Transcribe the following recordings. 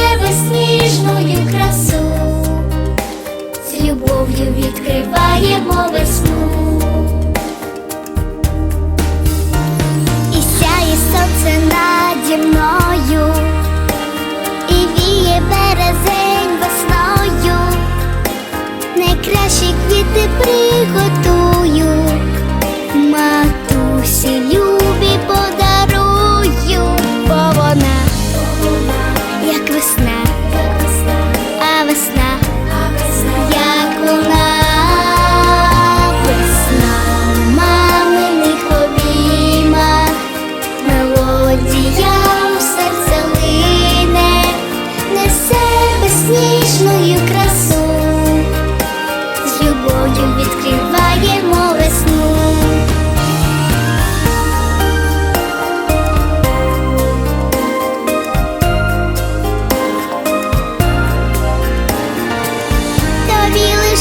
тебе сніжною красу, з любов'ю відкриваємо весну. І сяє сонце наді і віє березень весною, найкращі квіти приготують.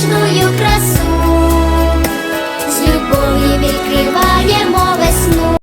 ніжною краю.